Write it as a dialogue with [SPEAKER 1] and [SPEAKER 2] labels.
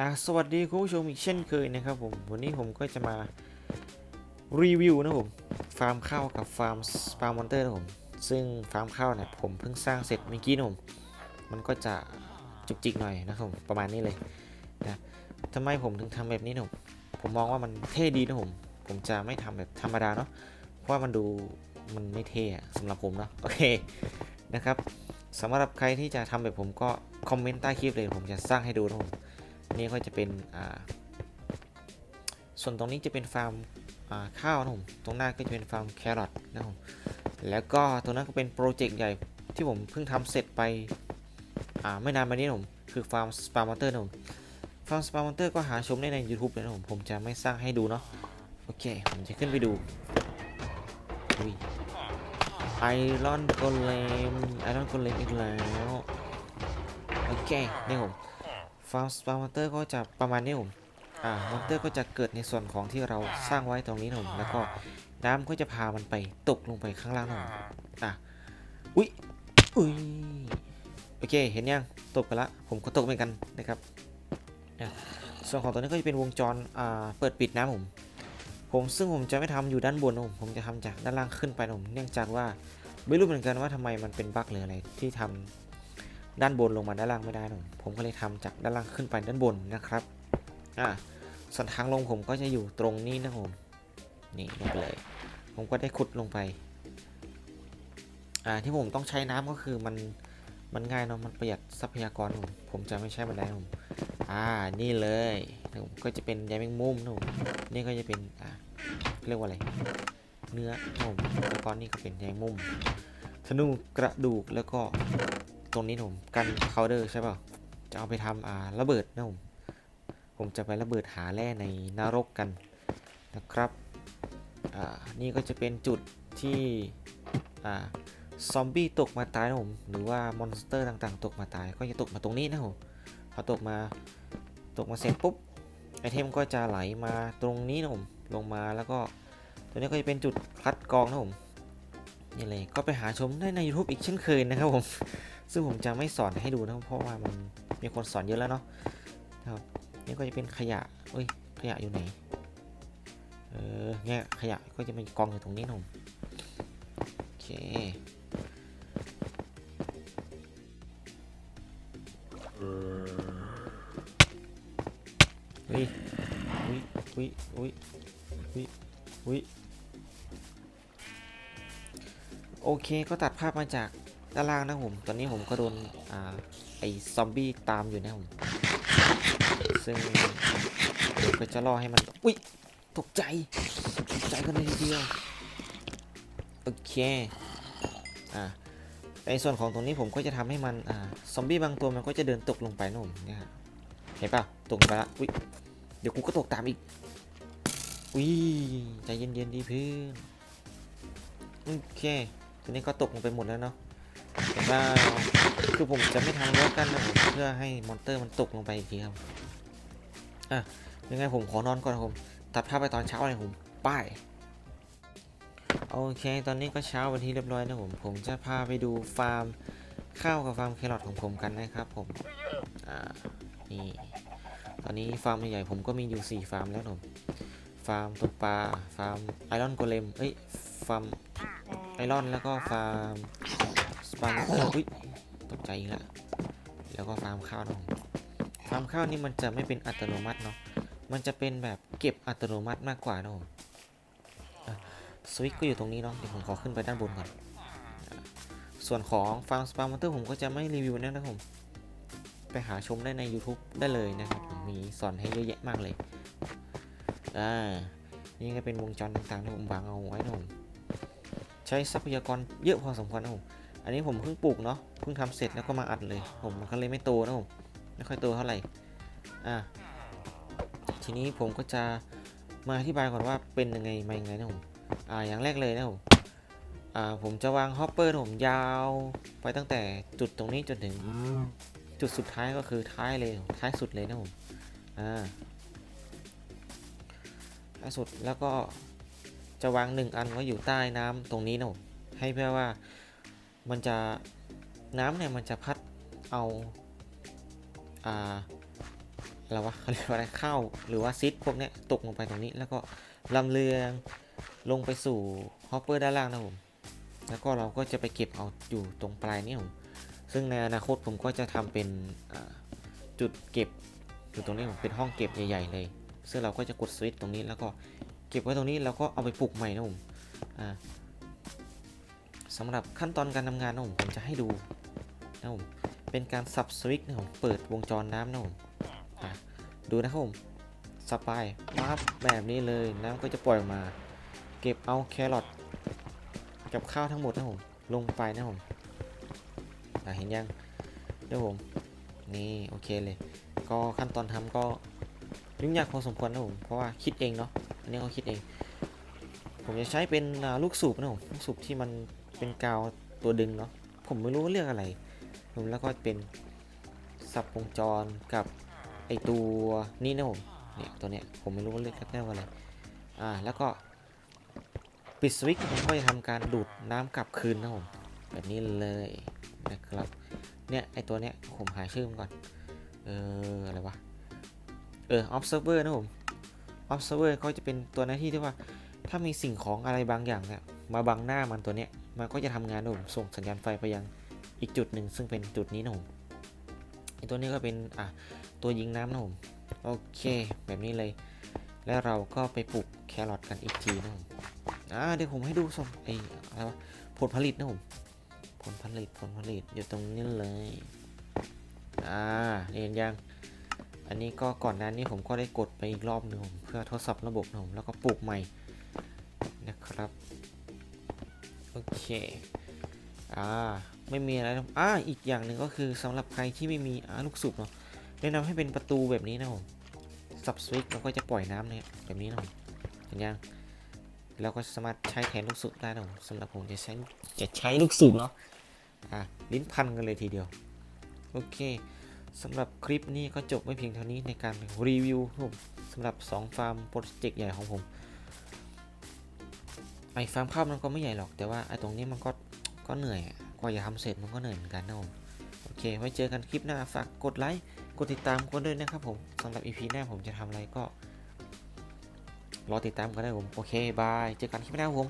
[SPEAKER 1] อะสวัสดีคุณผู้ชมอีกเช่นเคยนะครับผมวันนี้ผมก็จะมารีวิวนะผมฟาร์มข้าวกับฟาร์มสปามอนเตอร์นะผมซึ่งฟาร์มข้าวเนี่ยผมเพิ่งสร้างเสร็จเมื่อกี้นะผมมันก็จะจุกจิกหน่อยนะครับผมประมาณนี้เลยนะทำไมผมถึงทำแบบนี้นะผมผมมองว่ามันเท่ดีนะผมผมจะไม่ทำแบบธรรมดาเนาะเพราะว่ามันดูมันไม่เท่อะสำหรับผมเนาะโอเคนะครับสำหรับใครที่จะทำแบบผมก็คอมเมนต์ใต้คลิปเลยผมจะสร้างให้ดูนะผม นี่ก็จะเป็นอ่าส่วนตรงนี้จะเป็นฟาร์มข้าวนะผมตรงหน้าก็จะเป็นฟาร์มแครอทนะผมแล้วก็ตรงนั้นก็เป็นโปรเจกต์ใหญ่ที่ผมเพิ่งทำเสร็จไปไม่นานมานี้นะผมคือฟาร์มสปาร์มอนเตอร์นะผมฟาร์มสปาร์มอนเตอร์ก็หาชมได้ใน YouTube เลยนะผมผมจะไม่สร้างให้ดูเนาะโอเค ผมจะขึ้นไปดูไอรอนโกเลมไอรอนโกเลมอีกแล้ว โอเคนี่ผมาร์มสปามอนเตอร์ก็จะประมาณนี้ผมอ่ามอนเตอร์ก็จะเกิดในส่วนของที่เราสร้างไว้ตรงนี้นะผมแล้วก็น้ำก็จะพามันไปตกลงไปข้างล่างนะผมอะอุ้ยอุ้ยโอเคเห็นยังตกไปละผมก็ตกเหมือนกันนะครับอะส่วนของตัวนี้ก็จะเป็นวงจรอ่าเปิดปิดน้ำผมผมซึ่งผมจะไม่ทำอยู่ด้านบนนะผมผมจะทำจากด้านล่างขึ้นไปนะผมเนื่องจากว่าไม่รู้เหมือนกันว่าทำไมมันเป็นบั๊กหรืออะไรที่ทำ ด้านบนลงมาด้านล่างไม่ได้นะผมผมก็เลยทำจากด้านล่างขึ้นไปด้านบนนะครับอ่าส่วนทางลงผมก็จะอยู่ตรงนี้นะผมนี่ลงไปเลย ผมก็ได้ขุดลงไปอ่าที่ผมต้องใช้น้ำก็คือมันมันง่ายเนาะมันประหยัดทรัพยากรผมผมจะไม่ใช้บันไดผมอ่านี่เลยนะผมก็จะเป็นใยแมงมุมนะผมนี่ก็จะเป็นอ่าเรียกว่าอะไรเนื้อผมแล้วก็นี่ก็เป็นใยมมุมธนูกระดูกแล้วก็ ตรงนี้ผมกันพาวเดอร์ใช่ป่ะจะเอาไปทำอ่าระเบิดนะผมผมจะไประเบิดหาแร่ในนรกกันนะครับอ่านี่ก็จะเป็นจุดที่อ่าซอมบี้ตกมาตายนะผมหรือว่ามอนสเตอร์ต่างๆ ตกมาตายก็จะตกมาตรงนี้นะผมพอตกมาตกมาเสร็จปุ๊บไอเทมก็จะไหลมาตรงนี้นะผมลงมาแล้วก็ตัวนี้ก็จะเป็นจุดคัดกรองนะผมนี่เลยก็ไปหาชมได้ใน YouTube อีกเช่นเคยนะครับผม ซึ่งผมจะไม่สอนให้ดูนะเพราะว่ามันมีคนสอนเยอะแล้วเนาะนะครับนี่ก็จะเป็นขยะเอ้ยขยะอยู่ไหนเออเนี่ยขยะก็จะเป็นกองอยู่ตรงนี้นะผมโอเคอุ้ยอุ้ยอุ้ยอุ้ยอุ้ยอุ้ยโอเคก็ตัดภาพมาจาก ด้านล่างนะผม ตอนนี้ผมก็โดนอ่าไอซอมบี้ตามอยู่นะผม ซึ่งผมก็จะล่อให้มัน อุ้ย ตกใจ ตกใจกันเลยทีเดียว โอเค อ่าในส่วนของตรงนี้ผมก็จะทำให้มัน อ่า ซอมบี้บางตัวมันก็จะเดินตกลงไปนะผม เนี่ยฮะเห็นป่ะ ตกลงไปละ อุ้ย เดี๋ยวกูก็ตกตามอีก อุ้ย ใจเย็นๆดีเพื่อน โอเค ตัวนี้ก็ตกลงไปหมดแล้วเนาะ แต่ว่าคือผมจะไม่ทำรั้วกันนะผมเพื่อให้มอนเตอร์มันตกลงไปอีกทีครับอะยังไงผมขอนอนก่อนครับผมตัดภาพไปตอนเช้าเลยผมป้ายโอเค ตอนนี้ก็เช้าวันที่เรียบร้อยนะผม ผมจะพาไปดูฟาร์มข้าวกับฟาร์มแครอทของผมกันนะครับผม อ่า นี่ ตอนนี้ฟาร์มใหญ่ๆผมก็มีอยู่ 4 ฟาร์มแล้วผมฟาร์มตกปลา ฟาร์มไอรอนโกเลมเอ้ย ฟาร์มไอรอนแล้วก็ฟาร์ม สปาร์เตอร์อุ้ยตกใจอีกแล้วแล้วก็ฟาร์มข้าวนะผมฟาร์มข้าวนี่มันจะไม่เป็นอัตโนมัติเนาะมันจะเป็นแบบเก็บอัตโนมัติมากกว่านะผมอะสวิตช์ก็อยู่ตรงนี้เนาะเดี๋ยวผมขอขึ้นไปด้านบนก่อนอะส่วนของฟาร์มสปาร์เตอร์ผมก็จะไม่รีวิวนะครับผมไปหาชมได้ใน YouTube ได้เลยนะครับผมมีสอนให้เยอะแยะมากเลยอ่านี่ก็เป็นวงจรต่างๆที่ผมวางเอาไว้นะผมใช้ทรัพยากรเยอะพอสมควรนะผม อันนี้ผมเพิ่งปลูกเนาะเพิ่งทำเสร็จแล้วก็มาอัดเลย ผมมันก็เลยไม่โตนะผมไม่ค่อยโตเท่าไหร่อ่าทีนี้ผมก็จะมาอธิบายก่อนว่าเป็นยังไงมายังไงนะผมอ่าอย่างแรกเลยนะผมอ่าผมจะวางฮอปเปอร์นะผมยาวไปตั้งแต่จุดตรงนี้จนถึงจุดสุดท้ายก็คือท้ายเลยท้ายสุดเลยนะผมอ่าท้ายสุดแล้วก็จะวางหนึ่งอันไว้อยู่ใต้น้ำตรงนี้นะผมให้เพื่อว่า มันจะน้ำเนี่ยมันจะพัดเอาอ่าอะไรวะเขาเรียกว่าอะไรข้าวหรือว่าซิดพวกเนี้ยตกลงไปตรงนี้ แล้วก็ลำเลียงลงไปสู่ฮอปเปอร์ด้านล่างนะผมแล้วก็เราก็จะไปเก็บเอาอยู่ตรงปลายนี้ผมซึ่งในอนาคตผมก็จะทำเป็นจุดเก็บอยู่ตรงนี้ผมเป็นห้องเก็บใหญ่ๆเลย ซึ่งเราก็จะกดสวิตช์ตรงนี้แล้วก็เก็บไว้ตรงนี้แล้วก็เอาไปปลูกใหม่นะผมอ่า สำหรับขั้นตอนการทำงานนะผมผมจะให้ดูนะผมเป็นการสับสวิตช์นะผมเปิดวงจรน้ำนะผมดูนะครับผมสับไปปั๊บแบบนี้เลยน้ำก็จะปล่อยออกมา เก็บเอาแครอทกับข้าวทั้งหมดนะผมลงไปนะผมะเห็นยังเดี๋ยวผมนี่โอเคเลย ก็ขั้นตอนทำก็ยุ่งยากพอสมควรนะผมเพราะว่าคิดเองเนาะอันนี้ก็คิดเอง ผมจะใช้เป็นลูกสูบนะผมลูกสูบที่มัน เป็นกาวตัวดึงเนาะผมไม่รู้ว่าเรียกอะไร ผมแล้วก็เป็นสับวงจรกับไอตัวนี่นะผมเนี่ยตัวเนี้ยผมไม่รู้ว่าเรียกเรียกว่าอะไรอ่าแล้วก็ปิดสวิตช์มันก็จะทำการดูดน้ำกลับคืนนะผมแบบนี้เลยนะครับเนี่ยไอตัวเนี้ยผมหาชื่อมันก่อนเอออะไรวะเออ observer นะผม observer ก็จะเป็นตัวหน้าที่ที่ว่า ถ้ามีสิ่งของอะไรบางอย่างเนี่ยมาบังหน้ามันตัวเนี้ย มันก็จะทำงานนะผมส่งสัญญาณไฟไปยังอีกจุดหนึ่งซึ่งเป็นจุดนี้นะผมตัวนี้ก็เป็นอะตัวยิงน้ำนะผมโอเค แบบนี้เลย แล้วเราก็ไปปลูกแครอทกันอีกทีนะผมอ่าเดี๋ยวผมให้ดูสมไออะไรวะผลผลิตนะผมผลผลิตผลผลิตอยู่ตรงนี้เลยอ่าเห็นยังอันนี้ก็ก่อนหน้านี้ผมก็ได้กดไปอีกรอบหนึ่งเพื่อทดสอบระบบนะผมแล้วก็ปลูกใหม่นะครับ โอเค อ่า ไม่มีอะไรอ่าอีกอย่างหนึ่งก็คือสำหรับใครที่ไม่มีอ่าลูกสูบเนาะแนะนำให้เป็นประตูแบบนี้นะผมสับสวิตช์แล้วก็จะปล่อยน้ำเนี่ยแบบนี้นะผมเห็นยังเราก็สามารถใช้แทนลูกสูบได้นะผมสำหรับผมจะใช้จะใช้ลูกสูบเนาะอ่าลิ้นพันกันเลยทีเดียว โอเคสำหรับคลิปนี้ก็จบไม่เพียงเท่านี้ในการรีวิวผมสำหรับ 2 ฟาร์มโปรเจกต์ใหญ่ของผม ไอฟาร์มข้าวมันก็ไม่ใหญ่หรอกแต่ว่าไอตรงนี้มันก็ก็เหนื่อยกว่าจะทำเสร็จมันก็เหนื่อยเหมือนกันนะผมโอเค ไว้เจอกันคลิปหน้า ฝากกดไลค์ กดติดตามกันด้วยนะครับผมสำหรับ EP หน้าผมจะทำอะไรก็ รอติดตามกันได้ผม โอเค บาย เจอกันคลิปหน้าครับผม